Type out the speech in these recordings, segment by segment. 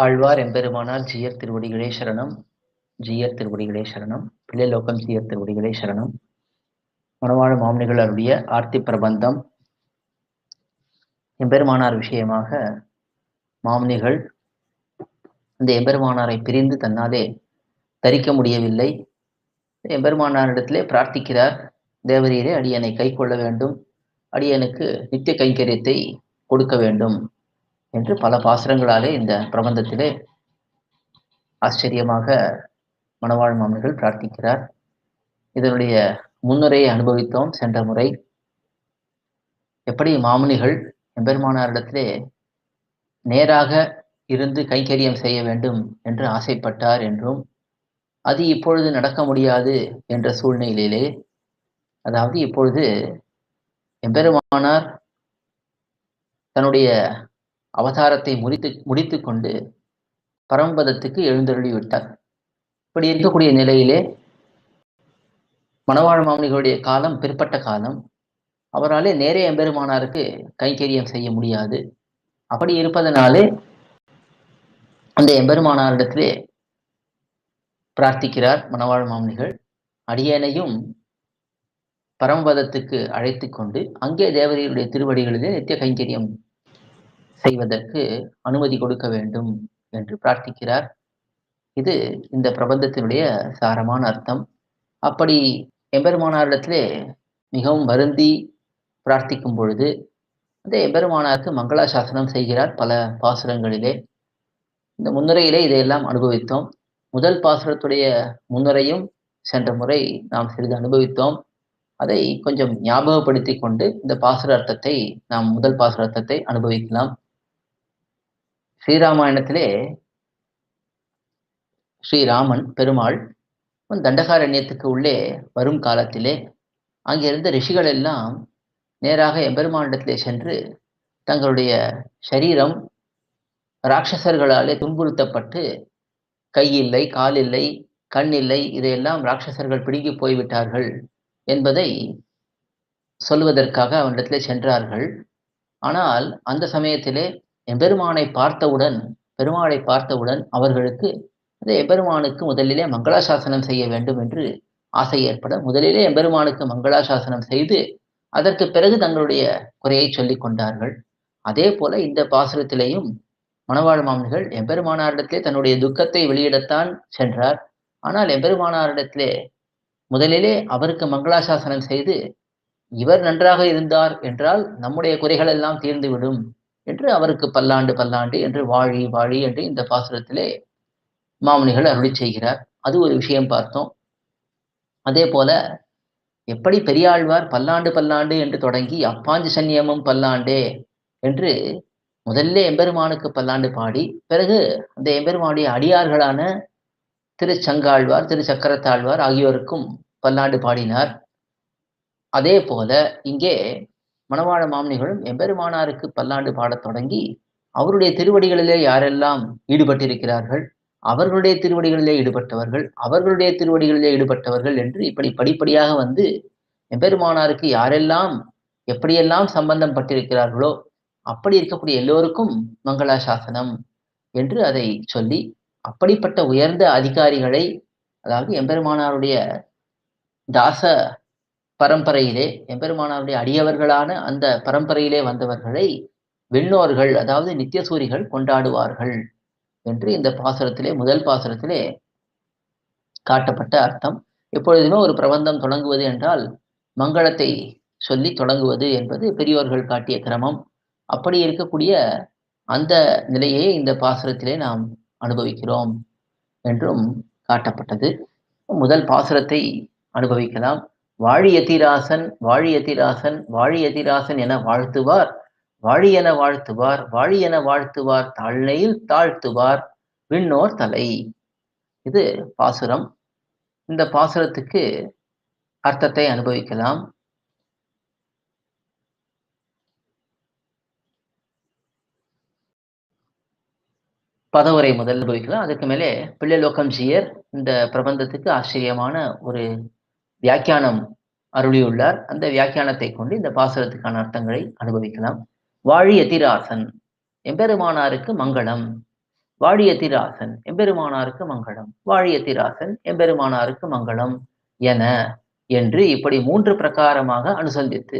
ஆழ்வார் எம்பெருமானார் ஜீயர் திருவடிகளே சரணம். ஜீயர் திருவடிகளே சரணம். பிள்ளைலோகம் ஜீயர் திருவடிகளே சரணம். மனவாழ மாமனிகள் அருடைய ஆர்த்தி பிரபந்தம். எம்பெருமானார் விஷயமாக மாமனிகள் இந்த எம்பெருமானாரை பிரிந்து தன்னாலே தரிக்க முடியவில்லை. எம்பெருமானாரிடத்திலே பிரார்த்திக்கிறார் தேவரீரே அடியனை கை கொள்ள வேண்டும். அடியனுக்கு நித்திய கைங்கரியத்தை கொடுக்க வேண்டும். என்று பல பாசுரங்களாலே இந்த பிரபந்தத்திலே ஆச்சரியமாக மணவாழ் மாமன்கள் பிரார்த்திக்கிறார். இதனுடைய முன்னுரையை அனுபவித்தோம் சென்ற முறை. எப்படி மாமுனிகள் எம்பெருமானாரிடத்திலே நேராக இருந்து கைங்கரியம் செய்ய வேண்டும் என்று ஆசைப்பட்டார் என்றும் அது இப்பொழுது நடக்க முடியாது என்ற சூழ்நிலையிலே அதாவது இப்பொழுது எம்பெருமானார் தன்னுடைய அவதாரத்தை முடித்து முடித்து கொண்டு பரம்பதத்துக்கு எழுந்தருளி விட்டார் இப்படி இருக்கக்கூடிய நிலையிலே மணவாழ் மாமனிகளுடைய காலம் பிற்பட்ட காலம் அவராலே நேரே எம்பெருமானாருக்கு கைங்கரியம் செய்ய முடியாது. அப்படி இருப்பதனாலே அந்த எம்பெருமானாரிடத்திலே பிரார்த்திக்கிறார் மணவாழ் மாமனிகள். அடியேனையும் பரமபதத்துக்கு அழைத்து கொண்டு அங்கே தேவதையுடைய திருவடிகளிலே நித்திய கைங்கரியம் செய்வதற்கு அனுமதி கொடுக்க வேண்டும் என்று பிரார்த்திக்கிறார். இது இந்த பிரபந்தத்தினுடைய சாரமான அர்த்தம். அப்படி எம்பெருமானாரிடத்திலே மிகவும் வருந்தி பிரார்த்திக்கும் பொழுது அந்த எம்பெருமானாருக்கு மங்களாசாசனம் செய்கிறார் பல பாசுரங்களிலே. இந்த முன்னுரையிலே இதையெல்லாம் அனுபவித்தோம். முதல் பாசுரத்துடைய முன்னுரையும் சென்ற முறை நாம் சிறிது அனுபவித்தோம். அதை கொஞ்சம் ஞாபகப்படுத்தி கொண்டு இந்த பாசுர அர்த்தத்தை நாம் முதல் பாசுர அர்த்தத்தை அனுபவிக்கலாம். ஸ்ரீராமாயணத்திலே ஸ்ரீராமன் பெருமாள் தண்டகாரண்யத்துக்கு உள்ளே வரும் காலத்திலே அங்கிருந்த ரிஷிகள் எல்லாம் நேராக எம்பெருமானிடத்திலே சென்று தங்களுடைய சரீரம் ராட்சசர்களாலே துன்புறுத்தப்பட்டு கை இல்லை கண்ணில்லை கண் இல்லை இதையெல்லாம் ராட்சசர்கள் பிடுங்கி போய்விட்டார்கள் என்பதை சொல்வதற்காக அவனிடத்திலே சென்றார்கள். ஆனால் அந்த சமயத்திலே எம்பெருமானை பார்த்தவுடன் பெருமாளை பார்த்தவுடன் அவர்களுக்கு அந்த எம்பெருமானுக்கு முதலிலே மங்களாசாசனம் செய்ய வேண்டும் என்று ஆசை ஏற்பட முதலிலே எம்பெருமானுக்கு மங்களாசாசனம் செய்து அதற்கு பிறகு தங்களுடைய குறையை சொல்லிக் கொண்டார்கள். அதே போல இந்த பாசுரத்திலேயும் மணவாழ் மாமன்கள் எம்பெருமானாரிடத்திலே தன்னுடைய துக்கத்தை வெளியிடத்தான் சென்றார். ஆனால் எம்பெருமானாரிடத்திலே முதலிலே அவருக்கு மங்களாசாசனம் செய்து இவர் நன்றாக இருந்தார் என்றால் நம்முடைய குறைகள் எல்லாம் தீர்ந்துவிடும். என்று அவருக்கு பல்லாண்டு பல்லாண்டு என்று வாழி வாழி என்று இந்த பாசுரத்திலே மாமுனிகள் அருளி செய்கிறார். அது ஒரு விஷயம் பார்த்தோம். அதே போல எப்படி பெரியாழ்வார் பல்லாண்டு பல்லாண்டு என்று தொடங்கி அப்பாஞ்சு சன்னியமும் பல்லாண்டே என்று முதல்ல எம்பெருமானுக்கு பல்லாண்டு பாடி பிறகு அந்த எம்பெருமானுடைய அடியார்களான திரு சங்காழ்வார் திரு சக்கரத்தாழ்வார் ஆகியோருக்கும் பல்லாண்டு பாடினார். அதே போல இங்கே மணவாழ மாமனிகளும் எம்பெருமானாருக்கு பல்லாண்டு பாடத் தொடங்கி அவருடைய திருவடிகளிலே யாரெல்லாம் ஈடுபட்டிருக்கிறார்கள்? அவர்களுடைய திருவடிகளிலே ஈடுபட்டவர்கள் அவர்களுடைய திருவடிகளிலே ஈடுபட்டவர்கள் என்று இப்படி படிப்படியாக வந்து எம்பெருமானாருக்கு யாரெல்லாம் எப்படியெல்லாம் சம்பந்தம் பட்டிருக்கிறார்களோ அப்படி இருக்கக்கூடிய எல்லோருக்கும் மங்களாசாசனம் என்று அதை சொல்லி அப்படிப்பட்ட உயர்ந்த அதிகாரிகளை அதாவது எம்பெருமானாருடைய தாச பரம்பரையிலே எம்பெருமானாருடைய அடியவர்களான அந்த பரம்பரையிலே வந்தவர்களை விண்ணோர்கள் அதாவது நித்தியசூரிகள் கொண்டாடுவார்கள் என்று இந்த பாசுரத்திலே முதல் பாசுரத்திலே காட்டப்பட்ட அர்த்தம். எப்பொழுதுமே ஒரு பிரபந்தம் தொடங்குவது என்றால் மங்களத்தை சொல்லி தொடங்குவது என்பது பெரியோர்கள் காட்டிய கிரமம். அப்படி இருக்கக்கூடிய அந்த நிலையை இந்த பாசுரத்திலே நாம் அனுபவிக்கிறோம் என்றும் காட்டப்பட்டது. முதல் பாசுரத்தை அனுபவிக்கலாம். வாழியதிராசன் வாழியதிராசன் வாழியதிராசன் என வாழ்த்துவார். வாழியென வாழ்த்துவார் வாழியென வாழ்த்துவார் தாழ்நெயில் தாழ்த்துவார் விண்ணோர் தலை. இது பாசுரம். இந்த பாசுரத்துக்கு அர்த்தத்தை அனுபவிக்கலாம். பதவுரை முதல் அனுபவிக்கலாம். அதுக்கு மேலே பிள்ளைலோக்கம் ஜியர் இந்த பிரபந்தத்துக்கு ஆச்சரியமான ஒரு வியாக்கியானம் அருளியுள்ளார். அந்த வியாக்கியானத்தை கொண்டு இந்த பாசுரத்துக்கான அர்த்தங்களை அனுபவிக்கலாம். வாழி எதிராசன் எம்பெருமானாருக்கு மங்களம். வாழியத்திராசன் எம்பெருமானாருக்கு மங்களம். வாழியத்திராசன் எம்பெருமானாருக்கு மங்களம் என என்று இப்படி மூன்று பிரகாரமாக அனுசந்தித்து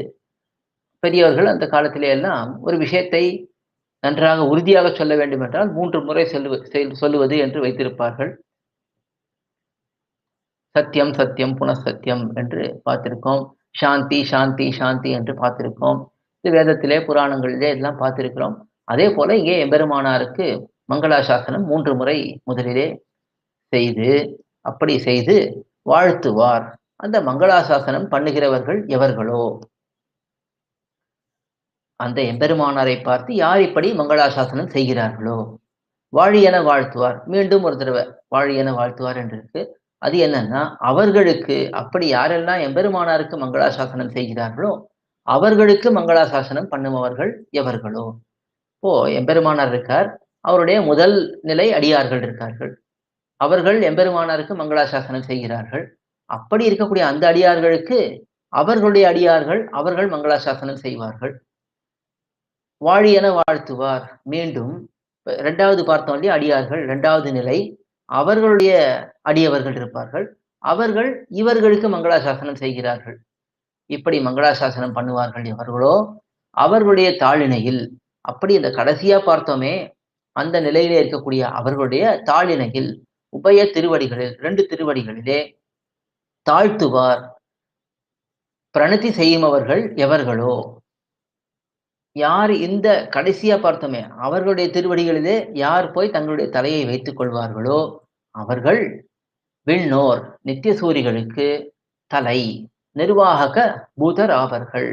பெரியவர்கள் அந்த காலத்திலே எல்லாம் ஒரு விஷயத்தை நன்றாக உறுதியாக சொல்ல வேண்டும் என்றால் மூன்று முறை சொல்லு சொல்லுவது என்று வைத்திருப்பார்கள். சத்தியம் சத்தியம் புனசத்தியம் என்று பார்த்திருக்கோம். சாந்தி சாந்தி சாந்தி என்று பார்த்திருக்கோம். இது வேதத்திலே புராணங்களிலே எல்லாம் பார்த்திருக்கிறோம். அதே போல இங்கே எம்பெருமானாருக்கு மங்களாசாசனம் மூன்று முறை முதலிலே செய்து அப்படி செய்து வாழ்த்துவார். அந்த மங்களாசாசனம் பண்ணுகிறவர்கள் எவர்களோ? அந்த எம்பெருமானாரை பார்த்து யார் இப்படி மங்களாசாசனம் செய்கிறார்களோ? வாழியென வாழ்த்துவார். மீண்டும் ஒரு தடவை வாழியென வாழ்த்துவார் என்று இருக்கு. அது என்னன்னா அவர்களுக்கு அப்படி யாரெல்லாம் எம்பெருமானாருக்கு மங்களாசாசனம் செய்கிறார்களோ அவர்களுக்கு மங்களாசாசனம் பண்ணுபவர்கள் எவர்களோ? இப்போ எம்பெருமானார் இருக்கார். அவருடைய முதல் நிலை அடியார்கள் இருக்கார்கள். அவர்கள் எம்பெருமானாருக்கு மங்களாசாசனம் செய்கிறார்கள். அப்படி இருக்கக்கூடிய அந்த அடியார்களுக்கு அவர்களுடைய அடியார்கள் அவர்கள் மங்களாசாசனம் செய்வார்கள். வாழியென வாழ்த்துவார். மீண்டும் இரண்டாவது பார்த்தோம் இல்லையா அடியார்கள் இரண்டாவது நிலை. அவர்களுடைய அடியவர்கள் இருப்பார்கள். அவர்கள் இவர்களுக்கு மங்களாசாசனம் செய்கிறார்கள். இப்படி மங்களாசாசனம் பண்ணுவார்கள் எவர்களோ அவர்களுடைய தாளிணையில் அப்படி இந்த கடைசியா பார்த்தோமே அந்த நிலையிலே இருக்கக்கூடிய அவர்களுடைய தாளிணையில் உபய திருவடிகளில் ரெண்டு திருவடிகளிலே தாழ்த்துவார். பிரணதி செய்யுமவர்கள் எவர்களோ? யார் இந்த கடைசியா பார்த்தோமே அவர்களுடைய திருவடிகளிலே யார் போய் தங்களுடைய தலையை வைத்துக் கொள்வார்களோ அவர்கள் விண்ணோர் நித்திய சூரிகளுக்கு தலை நிர்வாக பூதர் ஆவர்கள்.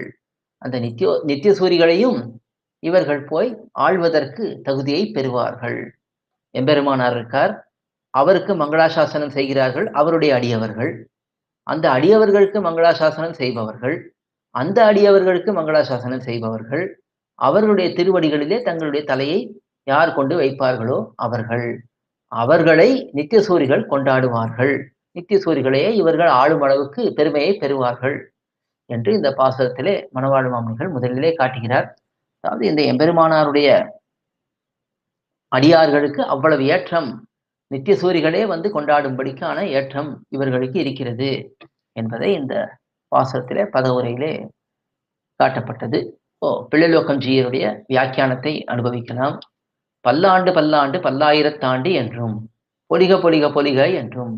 அந்த நித்திய நித்திய சூரிகளையும் இவர்கள் போய் ஆள்வதற்கு தகுதியை பெறுவார்கள். எம்பெருமானார் இருக்கார். அவருக்கு மங்களாசாசனம் செய்கிறார்கள். அவருடைய அடியவர்கள். அந்த அடியவர்களுக்கு மங்களாசாசனம் செய்பவர்கள். அந்த அடியவர்களுக்கு மங்களாசாசனம் செய்பவர்கள். அவர்களுடைய திருவடிகளிலே தங்களுடைய தலையை யார் கொண்டு வைப்பார்களோ அவர்கள். அவர்களை நித்தியசூரிகள் கொண்டாடுவார்கள். நித்தியசூரிகளையே இவர்கள் ஆளும் அளவுக்கு பெருமையை பெறுவார்கள் என்று இந்த பாசகத்திலே மணவாழ் மாமனிகள் முதலிலே காட்டுகிறார். அதாவது இந்த எம்பெருமானாருடைய அடியார்களுக்கு அவ்வளவு ஏற்றம் நித்தியசூரிகளே வந்து கொண்டாடும்படிக்கான ஏற்றம் இவர்களுக்கு இருக்கிறது என்பதை இந்த பாசகத்திலே பதவுரையிலே காட்டப்பட்டது. பிள்ளைலோக்கம் ஜீயருடைய வியாக்கியானத்தை அனுபவிக்கலாம். பல்லாண்டு பல்லாண்டு பல்லாயிரத்தாண்டு என்றும் பொலிக பொலிக பொலிக என்றும்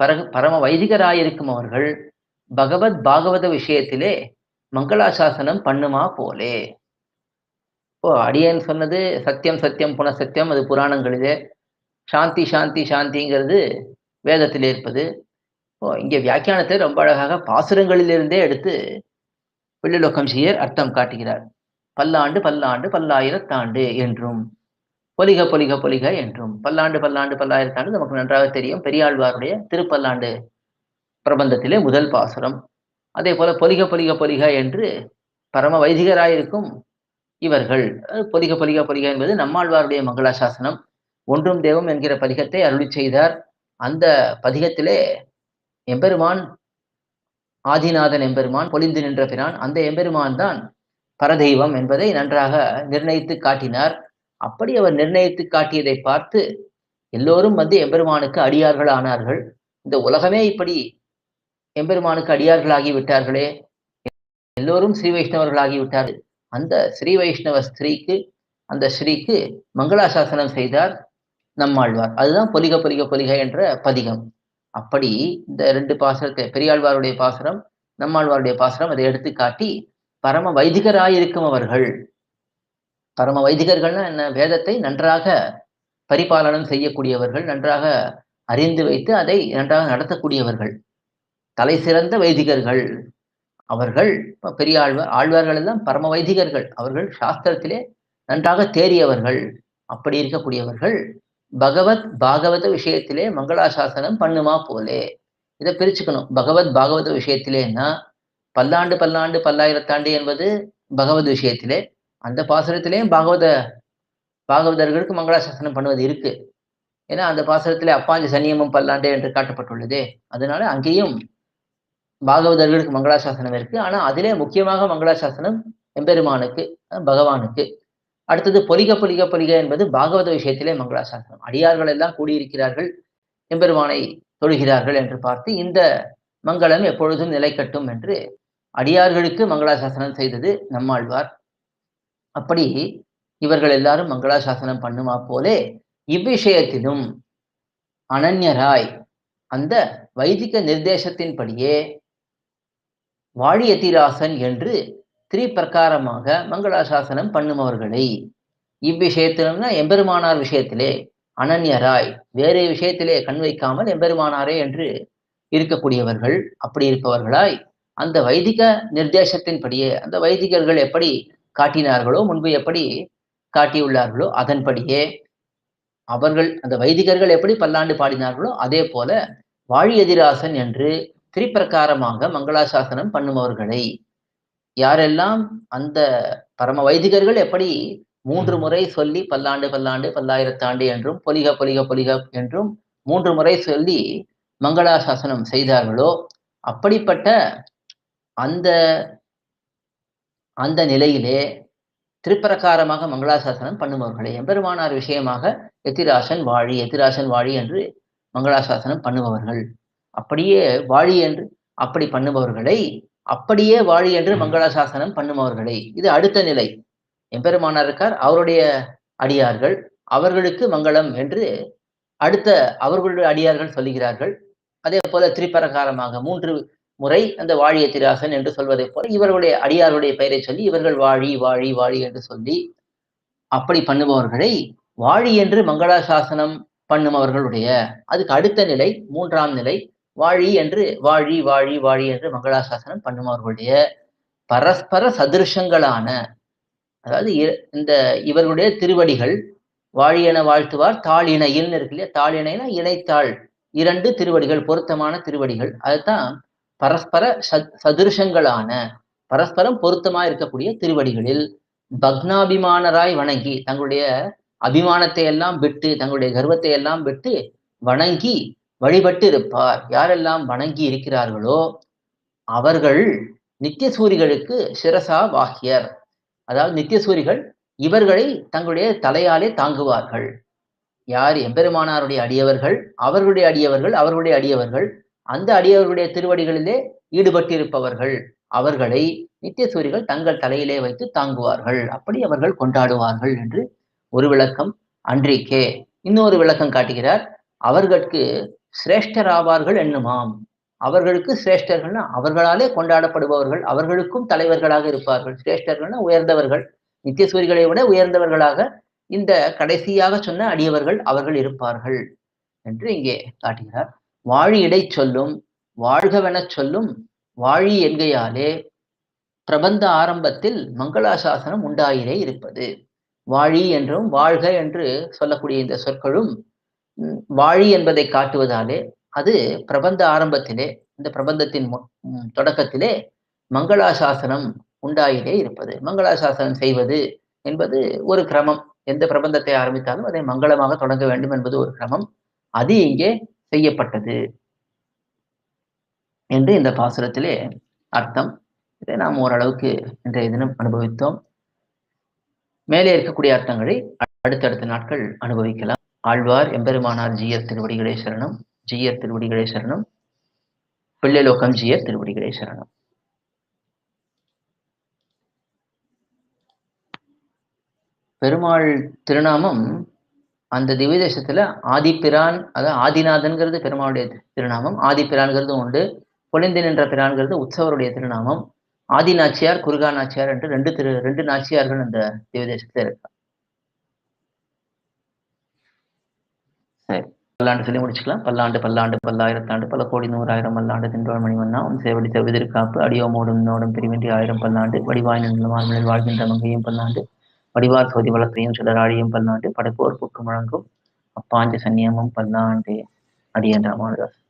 பரக பரம வைதிகராயிருக்கும் அவர்கள் பகவத் பாகவத விஷயத்திலே மங்களாசாசனம் பண்ணுமா போலே. ஓ அடியன் சொன்னது சத்தியம் சத்தியம் புனசத்தியம் அது புராணங்களிலே. சாந்தி சாந்தி சாந்திங்கிறது வேதத்திலே இருப்பது. ஓ இங்கே வியாக்கியானத்தை ரொம்ப அழகாக பாசுரங்களிலிருந்தே எடுத்து பிள்ளைலோக்கம் செய்யர் அர்த்தம் காட்டுகிறார். பல்லாண்டு பல்லாண்டு பல்லாயிரத்தாண்டு என்றும். பொலிக பொலிக பொலிக என்றும். பல்லாண்டு பல்லாண்டு பல்லாயிரத்தாண்டு நமக்கு நன்றாக தெரியும். பெரியாழ்வாருடைய திருப்பல்லாண்டு பிரபந்தத்திலே முதல் பாசுரம். அதே போல பொலிக பொலிக பொலிக என்று பரம வைதிகராயிருக்கும் இவர்கள். பொலிக பொலிக பொலிக என்பது நம்மாழ்வாருடைய மங்களாசாசனம். ஒன்றும் தேவம் என்கிற பதிகத்தை அருளி செய்தார். அந்த பதிகத்திலே எம்பெருமான் ஆதிநாதன் எம்பெருமான் பொலிந்து நின்ற பிரான் அந்த எம்பெருமான் தான் பரதெய்வம் என்பதை நன்றாக நிர்ணயித்து காட்டினார். அப்படி அவர் நிர்ணயித்து காட்டியதை பார்த்து எல்லோரும் வந்து எம்பெருமானுக்கு அடியார்கள் ஆனார்கள் இந்த உலகமே இப்படி எம்பெருமானுக்கு அடியார்களாகி விட்டார்களே. எல்லோரும் ஸ்ரீ வைஷ்ணவர்களாகி விட்டார்கள் அந்த ஸ்ரீ வைஷ்ணவ ஸ்திரீக்கு அந்த ஸ்ரீக்கு மங்களாசாசனம் செய்தார் நம்மாழ்வார். அதுதான் பொலிக பொலிக பொலிக என்ற பதிகம். அப்படி இந்த ரெண்டு பாசனத்தை பெரியாழ்வாருடைய பாசனம் நம்மாழ்வாருடைய பாசனம் அதை எடுத்து காட்டி பரம வைதிகராயிருக்கும் அவர்கள். பரம வைதிகர்கள்னா என்ன? வேதத்தை நன்றாக பரிபாலனம் செய்யக்கூடியவர்கள் நன்றாக அறிந்து வைத்து அதை நன்றாக நடத்தக்கூடியவர்கள். தலை சிறந்த வைதிகர்கள். அவர்கள் பெரிய ஆழ்வார் ஆழ்வார்கள் எல்லாம் பரம வைதிகர்கள். அவர்கள் சாஸ்திரத்திலே நன்றாக தேறியவர்கள். அப்படி இருக்கக்கூடியவர்கள். பகவத் பாகவத விஷயத்திலே மங்களாசாசனம் பண்ணுமா போலே. இதை பிரிச்சுக்கணும். பகவத் பாகவத விஷயத்திலேன்னா பல்லாண்டு பல்லாண்டு பல்லாயிரத்தாண்டு என்பது பகவத் விஷயத்திலே அந்த பாசுரத்திலேயும் பாகவத பாகவதர்களுக்கு மங்களாசாசனம் பண்ணுவது இருக்கு. ஏன்னா அந்த பாசுரத்திலே அப்பாஞ்சி சன்னியமும் பல்லாண்டு என்று காட்டப்பட்டுள்ளதே. அதனால அங்கேயும் பாகவதர்களுக்கு மங்களாசாசனம் இருக்கு. ஆனா அதிலே முக்கியமாக மங்களாசாசனம் எம்பெருமானுக்கு பகவானுக்கு. அடுத்தது பொலிக பொலிக பொலிக என்பது பாகவத விஷயத்திலே மங்களாசாசனம் அடியார்கள் எல்லாம் கூடியிருக்கிறார்கள் எம்பெருமானை தொழுகிறார்கள் என்று பார்த்து இந்த மங்களம் எப்பொழுதும் நிலைக்கட்டும் என்று அடியார்களுக்கு மங்களாசாசனம் செய்தது நம்மாழ்வார். அப்படி இவர்கள் எல்லாரும் மங்களாசாசனம் பண்ணுமா போலே இவ்விஷயத்திலும் அனன்யராய் அந்த வைதிக நிர்தேசத்தின்படியே வாழியதிராசன் என்று திரிபிரகாரமாக மங்களாசாசனம் பண்ணுபவர்களை இவ்விஷயத்திலும்னா எம்பெருமானார் விஷயத்திலே அனன்யராய் வேறு விஷயத்திலே கண் வைக்காமல் எம்பெருமானாரே என்று இருக்கக்கூடியவர்கள் அப்படி இருப்பவர்களாய் அந்த வைதிக நிர்தேசத்தின்படியே அந்த வைதிகர்கள் எப்படி காட்டினார்களோ முன்பு எப்படி காட்டியுள்ளார்களோ அதன்படியே அவர்கள் அந்த வைதிகர்கள் எப்படி பல்லாண்டு பாடினார்களோ அதே போல வாழியதிராசன் என்று திரிப்பிரகாரமாக மங்களாசாசனம் பண்ணுபவர்களை யாரெல்லாம் அந்த பரம வைதிகர்கள் எப்படி மூன்று முறை சொல்லி பல்லாண்டு பல்லாண்டு பல்லாயிரத்தாண்டு என்றும் பொலிக பொலிக பொலிக என்றும் மூன்று முறை சொல்லி மங்களாசாசனம் செய்தார்களோ அப்படிப்பட்ட அந்த அந்த நிலையிலே திருப்பிரகாரமாக மங்களாசாசனம் பண்ணுபவர்களே. எம்பெருமானார் விஷயமாக எத்திராசன் வாழி எத்திராசன் வாழி என்று மங்களாசாசனம் பண்ணுபவர்கள். அப்படியே வாழி என்று அப்படி பண்ணுபவர்களை அப்படியே வாழி என்று மங்களாசாசனம் பண்ணுபவர்களை. இது அடுத்த நிலை. எம்பெருமானார் இருக்கார் அவருடைய அடியார்கள் அவர்களுக்கு மங்களம் என்று அடுத்த அவர்களுடைய அடியார்கள் சொல்லுகிறார்கள். அதே போல திரிப்பிரகாரமாக மூன்று முறை அந்த வாழிய திராசன் என்று சொல்வதை போல இவர்களுடைய அடியாருடைய பெயரை சொல்லி இவர்கள் வாழி வாழி வாழி என்று சொல்லி அப்படி பண்ணுபவர்களை வாழி என்று மங்களாசாசனம் பண்ணுபவர்களுடைய. அதுக்கு அடுத்த நிலை மூன்றாம் நிலை வாழி என்று வாழி வாழி வாழி என்று மங்களாசாசனம் பண்ணுபவர்களுடைய பரஸ்பர சதிருஷங்களான அதாவது இந்த இவர்களுடைய திருவடிகள் வாழியென வாழ்த்துவார் தாளிணையில் இருக்கு இல்லையா? தாளிணைனா இணைத்தாள். இரண்டு திருவடிகள் பொருத்தமான திருவடிகள். அதுதான் பரஸ்பர சதுருஷங்களான பரஸ்பரம் பொருத்தமா இருக்கக்கூடிய திருவடிகளில் பக்னாபிமானராய் வணங்கி தங்களுடைய அபிமானத்தை எல்லாம் விட்டு தங்களுடைய கர்வத்தை எல்லாம் விட்டு வணங்கி வழிபட்டு இருப்பார் யாரெல்லாம் வணங்கி இருக்கிறார்களோ அவர்கள் நித்தியசூரிகளுக்கு சிரசா வாக்கியர். அதாவது நித்தியசூரிகள் இவர்களை தங்களுடைய தலையாலே தாங்குவார்கள். யார்? எம்பெருமானாருடைய அடியவர்கள் அவர்களுடைய அடியவர்கள் அவர்களுடைய அடியவர்கள். அந்த அடியவர்களுடைய திருவடிகளிலே ஈடுபட்டிருப்பவர்கள். அவர்களை நித்தியசூரிகள் தங்கள் தலையிலே வைத்து தாங்குவார்கள். அப்படி அவர்கள் கொண்டாடுவார்கள் என்று ஒரு விளக்கம் அன்றிக்கே. இன்னொரு விளக்கம் காட்டுகிறார். அவர்களுக்கு சிரேஷ்டராவார்கள் என்னுமாம்? அவர்களுக்கு சிரேஷ்டர்கள்னா அவர்களாலே கொண்டாடப்படுபவர்கள் அவர்களுக்கும் தலைவர்களாக இருப்பார்கள். சிரேஷ்டர்கள்னா உயர்ந்தவர்கள். நித்தியசூரிகளை விட உயர்ந்தவர்களாக இந்த கடைசியாக சொன்ன அடியவர்கள் அவர்கள் இருப்பார்கள் என்று இங்கே காட்டுகிறார். வாழி இடை சொல்லும் வாழ்கவென சொல்லும் வாழி என்கையாலே பிரபந்த ஆரம்பத்தில் மங்களாசாசனம் உண்டாயிரே இருப்பது. வாழி என்றும் வாழ்க என்று சொல்லக்கூடிய இந்த சொற்களும் வாழி என்பதை காட்டுவதாலே அது பிரபந்த ஆரம்பத்திலே இந்த பிரபந்தத்தின் தொடக்கத்திலே மங்களாசாசனம் உண்டாயிலே இருப்பது. மங்களாசாசனம் செய்வது என்பது ஒரு கிரமம். எந்த பிரபந்தத்தை ஆரம்பித்தாலும் அதை மங்களமாக தொடங்க வேண்டும் என்பது ஒரு கிரமம். அது இங்கே செய்யப்பட்டது என்று இந்த பாசுரத்திலே அர்த்தம். இதை நாம் ஓரளவுக்கு இன்றைய தினம் அனுபவித்தோம். மேலே இருக்கக்கூடிய அர்த்தங்களை அடுத்தடுத்த நாட்கள் அனுபவிக்கலாம். ஆழ்வார் எம்பெருமானார் ஜீயர் திருவடிகளே சரணம் ஜீயர் திருவடிகளே சரணம் பிள்ளைலோகம் ஜீயர் திருவடிகளே சரணம் பெருமாள் திருநாமம் அந்த திவ்ய தேசத்துல ஆதிப்பிரான் அதாவது ஆதிநாதன்கிறது பெருமாளுடைய திருநாமம் ஆதிப்பிரான்கிறது உண்டு பொழிந்து நின்ற பிரான்கிறது உற்சவருடைய திருநாமம் ஆதி நாச்சியார் குருகா நாச்சியார் என்று ரெண்டு திரு ரெண்டு நாச்சியார்கள் அந்த திவ்ய தேசத்துல இருக்கா பல்லாண்டு சொல்லி முடிச்சுக்கலாம். பல்லாண்டு பல்லாண்டு பல்லாயிரத்தாண்டு பல கோடி நூறாயிரம் பல்லாண்டு தின்றாள் மணிவண்ணா உன் சேவடி அடியோ அடியோமோடும் நோடும் பிரிவின்றி ஆயிரம் பல்லாண்டு வடிவாய் நிலமார்மலில் வாழ்கின்ற மங்கையும் பல்லாண்டு வடிவார் சோதி வளத்தையும் சிலராழியும் பல்லாண்டு படைப்போர் புக்கு முழங்கும் அப்பாஞ்ச சன்னியமும் பல்லாண்டு அடியன் ராமானுதாஸ்